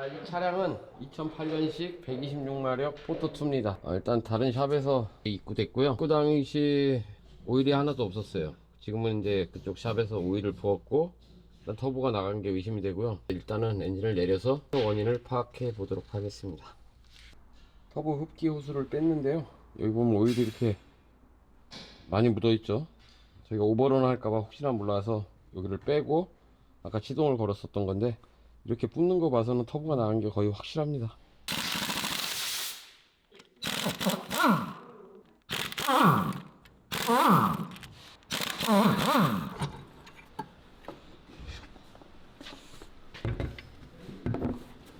아, 이 차량은 2008년식 126마력 포토2입니다. 아, 일단 다른 샵에서 입고됐고요. 입고 당시 오일이 하나도 없었어요. 지금은 이제 그쪽 샵에서 오일을 부었고 일단 터보가 나간 게 의심이 되고요. 일단은 엔진을 내려서 원인을 파악해 보도록 하겠습니다. 터보 흡기 호스를 뺐는데요. 여기 보면 오일이 이렇게 많이 묻어 있죠. 저희가 오버런 할까봐 혹시나 몰라서 여기를 빼고 아까 시동을 걸었었던 건데 이렇게 뿜는 거 봐서는 터보가 나간 게 거의 확실합니다.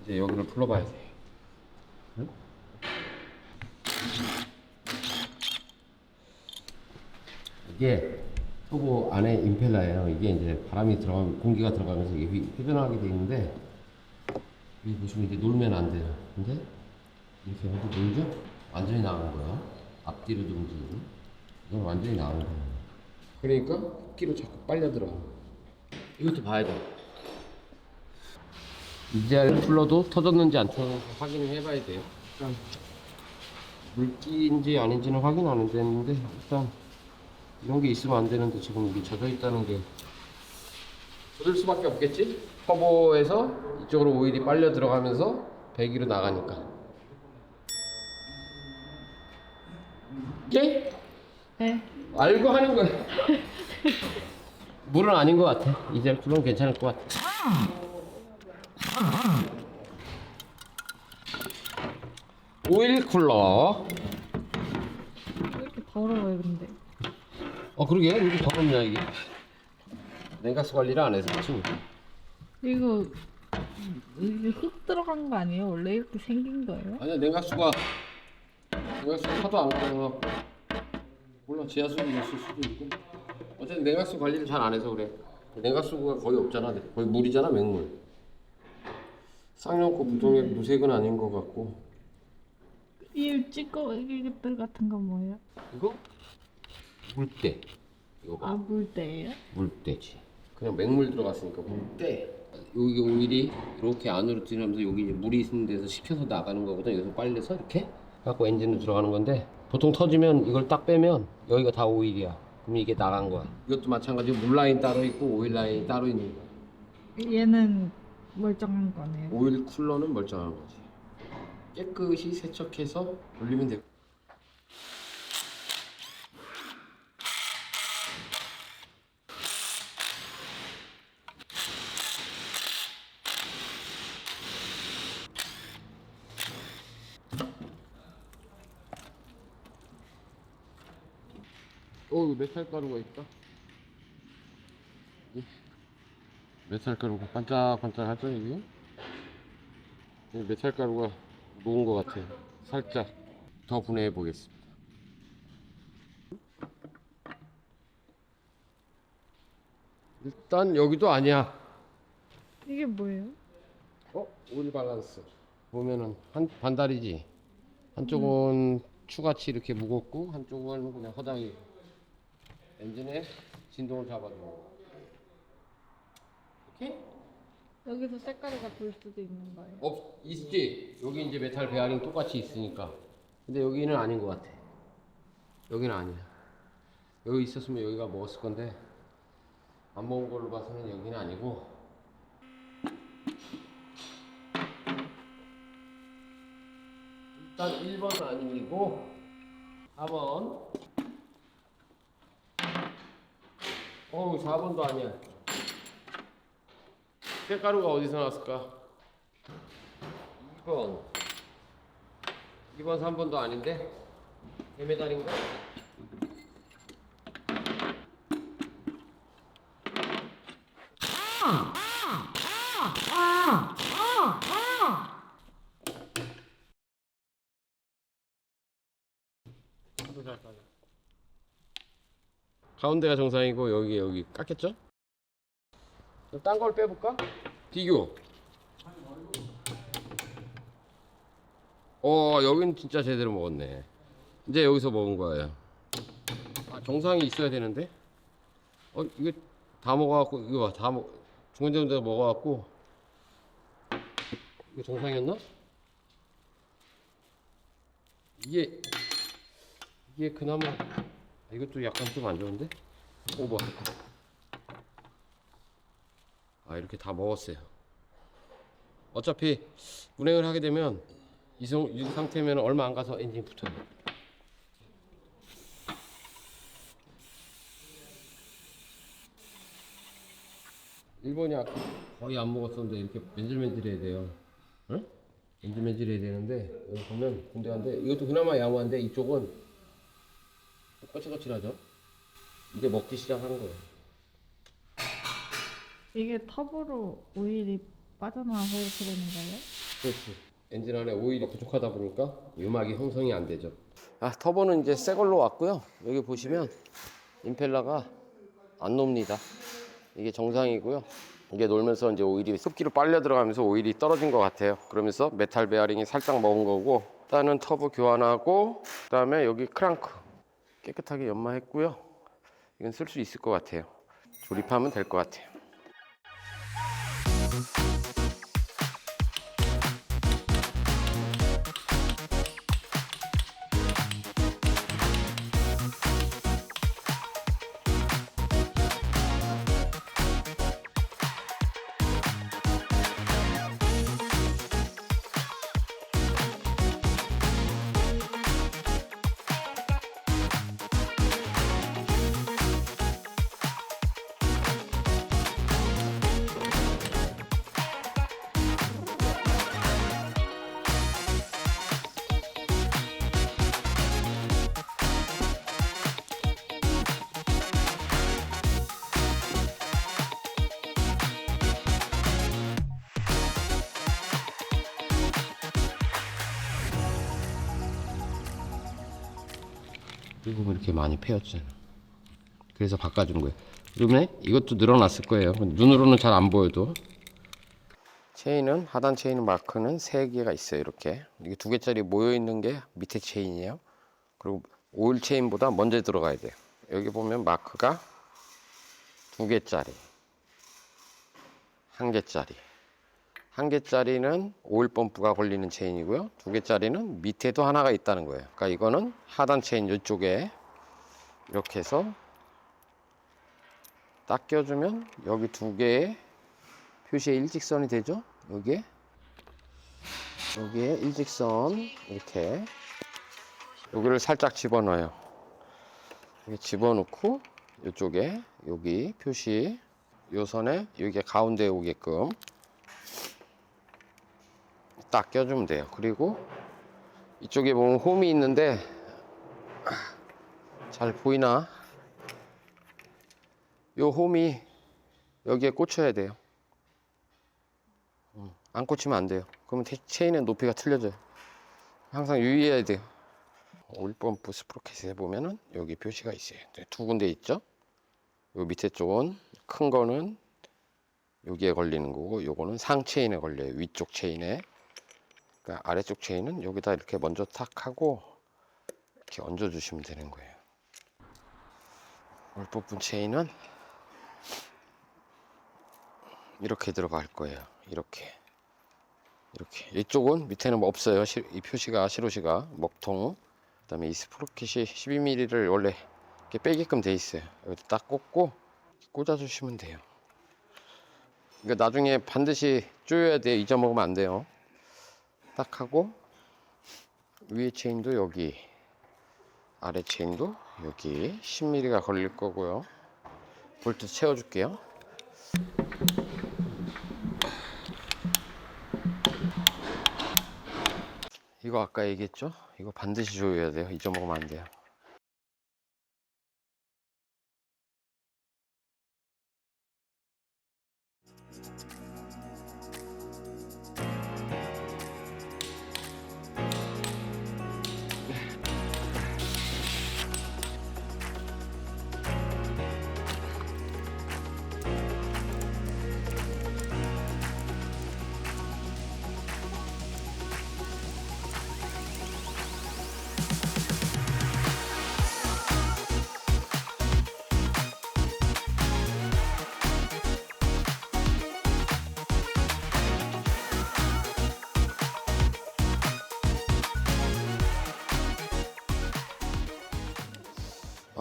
이제 여기를 풀러봐야 돼. 이게 터보 안에 임펠러예요. 이게 이제 바람이 들어가면 공기가 들어가면서 이게 휘- 회전하게 돼 있는데 여기 보시면 이제 놀면 안 돼요. 근데 이렇게 해도 놀죠? 완전히 나가는 거야. 앞뒤로도 움직이고 이건 완전히 나가는 거야. 그러니까 흡기로 자꾸 빨려 들어. 이것도 봐야 돼. 이제 풀러도 터졌는지 안 터졌는지 확인을 해봐야 돼요. 일단 물기인지 아닌지는 확인 안 했는데 일단 이런 게 있으면 안 되는데 지금 이게 젖어 있다는 게 젖을 수밖에 없겠지? 터보에서 이쪽으로 오일이 빨려 들어가면서 배기로 나가니까 이게 네. 알고 하는 거야 물은 아닌 것 같아 이제 쿨은 괜찮을 것 같아 오일 쿨러 왜 이렇게 더러워요, 근데? 어 그러게. 왜 이렇게 더럽냐 이게. 냉가스 관리를 안 해서 그렇지 이거 이게 흙 들어간 거 아니에요? 원래 이렇게 생긴 거예요? 아니야 냉각수가 냉각수가 하도 안 가서 몰라 지하수도 있을 수도 있고. 어쨌든 냉각수 관리를 잘 안 해서 그래. 냉각수가 거의 없잖아 거의 물이잖아 맹물. 쌍용코 부동액 무색은 아닌 것 같고. 이 찌꺼기들 같은 건 뭐예요? 이거 물때. 이거 봐. 아 물때예요? 물때지. 그냥 맹물 들어갔으니까 물때. 여기 오일이 이렇게 안으로 들어가면서 여기 이제 물이 있는 데서 식혀서 나가는 거거든 여기서 빨려서 이렇게 갖고 엔진으로 들어가는 건데 보통 터지면 이걸 딱 빼면 여기가 다 오일이야. 그럼 이게 나간 거야. 이것도 마찬가지로 물 라인 따로 있고 오일 라인이 따로 있는 거야. 얘는 멀쩡한 거네요. 오일 쿨러는 멀쩡한 거지. 깨끗이 세척해서 돌리면 되 메탈 가루가 있다. 이 메탈 가루가 반짝반짝하죠, 이게? 이 메탈 가루가 녹은 것 같아요. 살짝 더 분해해 보겠습니다. 일단 여기도 아니야. 이게 뭐예요? 어? 오일 밸런스. 보면은 한 반달이지. 한쪽은 추같이 이렇게 무겁고 한쪽은 그냥 허당이. 엔진의 진동을 잡아주는 거. 이렇게? 여기서 색깔이가 돌 수도 있는 거예요. 없 있지. 여기 이제 메탈 베어링 똑같이 있으니까. 근데 여기는 아닌 것 같아. 여기는 아니야. 여기 있었으면 여기가 먹었을 건데 안 먹은 걸로 봐서는 여기는 아니고. 일단 1번은 아니고 4번. 어우 4번도 아니야. 쇳가루가 어디서 나왔을까? 2번 2번 3번도 아닌데 개메달인가? 가운데가 정상이고 여기 여기 깎였죠? 딴 걸 빼볼까? 비교. 어, 여긴 진짜 제대로 먹었네. 이제 여기서 먹은 거예요. 아, 정상이 있어야 되는데? 어, 이게 다 먹어갖고, 이거 봐, 다 먹, 중간정도 먹어갖고, 이거 정상이었나? 이게 이게 그나마 아, 이것도 약간 좀 안 좋은데? 오버. 아 이렇게 다 먹었어요. 어차피 운행을 하게 되면 이, 상태면 얼마 안 가서 엔진 붙어요. 일본이 거의 안 먹었었는데 이렇게 맨질맨질해야 돼요. 응? 맨질맨질해야 되는데 여기 보면 군대한데 이것도 그나마 양호한데 이쪽은 거칠거칠하죠. 이제 먹기 시작하는 거예요. 이게 터보로 오일이 빠져나와서 이렇게 되는 거예요? 그렇지. 엔진 안에 오일이 부족하다 보니까 유막이 형성이 안 되죠. 아 터보는 이제 새 걸로 왔고요. 여기 보시면 임펠러가 안 놉니다. 이게 정상이고요. 이게 놀면서 이제 오일이 습기로 빨려 들어가면서 오일이 떨어진 것 같아요. 그러면서 메탈 베어링이 살짝 먹은 거고 일단은 터보 교환하고 그다음에 여기 크랑크 깨끗하게 연마했고요. 이건 쓸 수 있을 것 같아요. 조립하면 될 것 같아요. 이거 이렇게 많이 패였잖아. 그래서 바꿔준 거예요. 그러면 이것도 늘어났을 거예요. 눈으로는 잘 안 보여도. 체인은 하단 체인 마크는 세 개가 있어요. 이렇게 이게 두 개짜리 모여 있는 게 밑에 체인이에요. 그리고 오일 체인보다 먼저 들어가야 돼요. 여기 보면 마크가 두 개짜리, 한 개짜리. 한 개짜리는 오일 펌프가 걸리는 체인이고요. 두 개짜리는 밑에도 하나가 있다는 거예요. 그러니까 이거는 하단 체인 이쪽에 이렇게 해서 딱 껴주면 여기 두 개의 표시에 일직선이 되죠. 여기에 여기에 일직선 이렇게 여기를 살짝 집어넣어요. 이렇게 집어넣고 이쪽에 여기 표시 요 선에 여기 가운데 오게끔 딱 껴주면 돼요. 그리고 이쪽에 보면 홈이 있는데 잘 보이나? 요 홈이 여기에 꽂혀야 돼요. 음, 안 꽂히면 안 돼요. 그러면 테- 체인의 높이가 틀려져요. 항상 유의해야 돼요. 오일펌프 스프로켓에 보면은 여기 표시가 있어요. 네, 두 군데 있죠? 요 밑에 쪽은 큰 거는 여기에 걸리는 거고 요거는 상 체인에 걸려요. 위쪽 체인에. 그러니까 아래쪽 체인은 여기다 이렇게 먼저 탁 하고 이렇게 얹어 주시면 되는 거예요. 올 뽑은 체인은 이렇게 들어갈 거예요. 이렇게 이렇게 이쪽은 밑에는 뭐 없어요. 시- 이 표시가 시로시가 먹통. 그 다음에 이 스프로켓이 12mm를 원래 이렇게 빼게끔 돼 있어요. 여기 딱 꽂고 꽂아 주시면 돼요. 이거 나중에 반드시 조여야 돼요. 잊어먹으면 안 돼요. 딱 하고 위에 체인도 여기 아래 체인도 여기 10mm가 걸릴 거고요. 볼트 채워줄게요. 이거 아까 얘기했죠? 이거 반드시 조여야 돼요. 잊어먹으면 안 돼요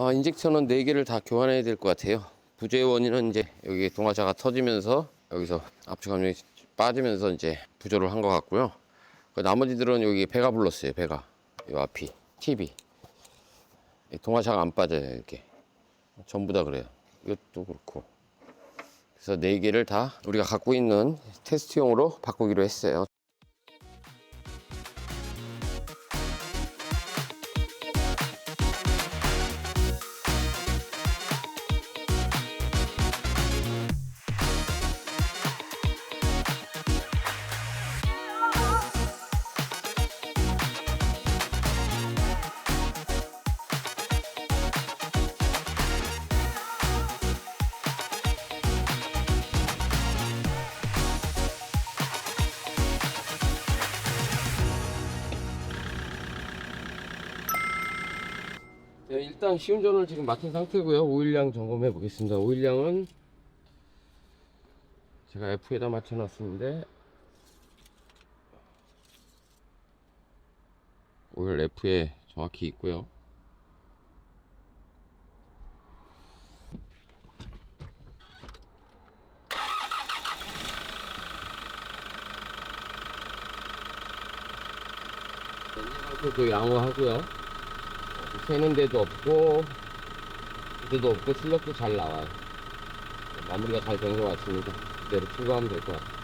아, 인젝터는 4개를 다 교환해야 될 것 같아요. 부재의 원인은 이제 여기 동화자가 터지면서 여기서 압축 감정이 빠지면서 이제 부조를 한 것 같고요. 그 나머지들은 여기 배가 불렀어요. 배가 이 앞이 TV 이 동화자가 안 빠져요. 이렇게 전부 다 그래요. 이것도 그렇고 그래서 네 개를 다 우리가 갖고 있는 테스트용으로 바꾸기로 했어요. 네, 일단 시운전을 지금 맡은 상태고요. 오일량 점검해 보겠습니다. 오일량은 제가 F에다 맞춰놨는데 오일 F에 정확히 있고요. 양호하고요. 새는 데도 없고 데도 없고 출력도 잘 나와요. 마무리가 잘 된 것 같습니다. 그대로 출고하면 될 것 같아요.